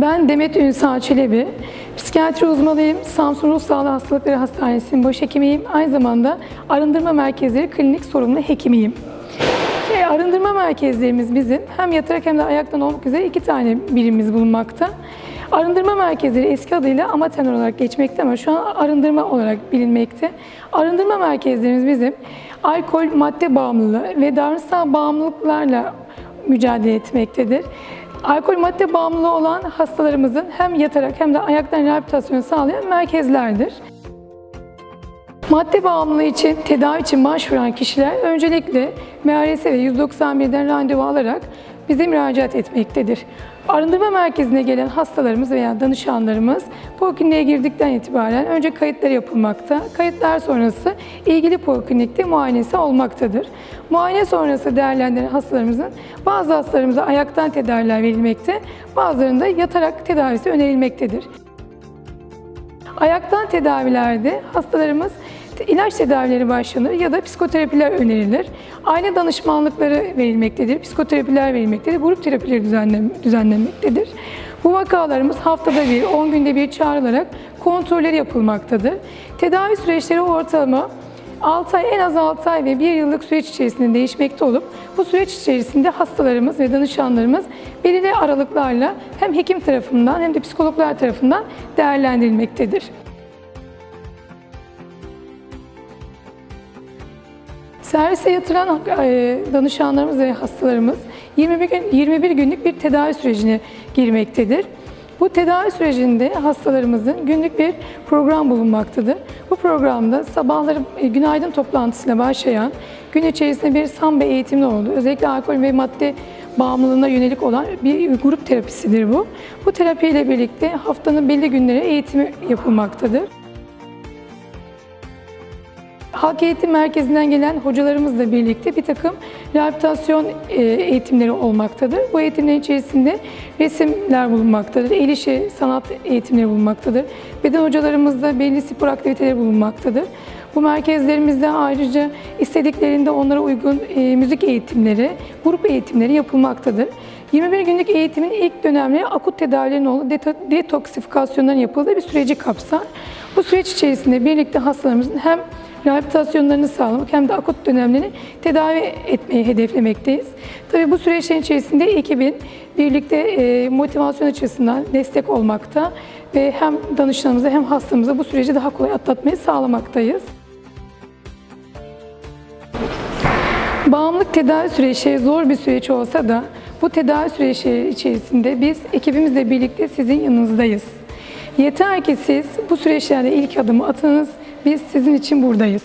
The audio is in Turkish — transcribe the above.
Ben Demet Ünsal Çelebi. Psikiyatri uzmanıyım. Samsun Ruh Sağlığı Hastalıkları Hastanesi'nin başhekimiyim. Aynı zamanda arındırma merkezleri klinik sorumlu hekimiyim. Şey, arındırma merkezlerimiz bizim hem yatarak hem de ayaktan olmak üzere iki tane birimimiz bulunmakta. Arındırma merkezleri eski adıyla amaten olarak geçmekte ama şu an arındırma olarak bilinmekte. Arındırma merkezlerimiz bizim alkol, madde bağımlılığı ve davranışsal bağımlılıklarla mücadele etmektedir. Alkol madde bağımlılığı olan hastalarımızın hem yatarak hem de ayaktan rehabilitasyonu sağlayan merkezlerdir. Madde bağımlılığı için, tedavi için başvuran kişiler öncelikle MRS ve 191'den randevu alarak bize müracaat etmektedir. Arındırma merkezine gelen hastalarımız veya danışanlarımız polikliniğe girdikten itibaren önce kayıtları yapılmakta. Kayıtlar sonrası ilgili poliklinikte muayenesi olmaktadır. Muayene sonrası değerlendirilen hastalarımızın bazı hastalarımıza ayaktan tedaviler verilmekte, bazılarında yatarak tedavisi önerilmektedir. Ayaktan tedavilerde hastalarımız ilaç tedavileri başlanır ya da psikoterapiler önerilir. Aile danışmanlıkları verilmektedir, psikoterapiler verilmektedir, grup terapileri düzenlen- düzenlenmektedir. Bu vakalarımız haftada bir, 10 günde bir çağrılarak kontrolleri yapılmaktadır. Tedavi süreçleri ortalama 6 ay, en az 6 ay ve 1 yıllık süreç içerisinde değişmekte olup bu süreç içerisinde hastalarımız ve danışanlarımız belirli aralıklarla hem hekim tarafından hem de psikologlar tarafından değerlendirilmektedir. Servise yatıran e, danışanlarımız ve hastalarımız 21, gün, 21 günlük bir tedavi sürecine girmektedir. Bu tedavi sürecinde hastalarımızın günlük bir program bulunmaktadır. Bu programda sabahları e, günaydın toplantısıyla başlayan gün içerisinde bir samba eğitimli oldu. Özellikle alkol ve madde bağımlılığına yönelik olan bir grup terapisidir bu. Bu terapiyle birlikte haftanın belli günleri eğitimi yapılmaktadır. Halk Eğitim Merkezi'nden gelen hocalarımızla birlikte bir takım rehabilitasyon e, eğitimleri olmaktadır. Bu eğitimlerin içerisinde resimler bulunmaktadır, el işi sanat eğitimleri bulunmaktadır. Beden hocalarımızda belli spor aktiviteleri bulunmaktadır. Bu merkezlerimizde ayrıca istediklerinde onlara uygun e, müzik eğitimleri, grup eğitimleri yapılmaktadır. 21 günlük eğitimin ilk dönemleri akut tedavilerin olduğu deto- detoksifikasyonların yapıldığı bir süreci kapsar. Bu süreç içerisinde birlikte hastalarımızın hem rehabilitasyonlarını sağlamak hem de akut dönemlerini tedavi etmeyi hedeflemekteyiz. Tabii bu süreçlerin içerisinde ekibin birlikte e, motivasyon açısından destek olmakta ve hem danışanımıza hem hastamıza bu süreci daha kolay atlatmayı sağlamaktayız. Bağımlılık tedavi süreci zor bir süreç olsa da bu tedavi süreci içerisinde biz ekibimizle birlikte sizin yanınızdayız. Yeter ki siz bu süreçlerde ilk adımı atınız, biz sizin için buradayız.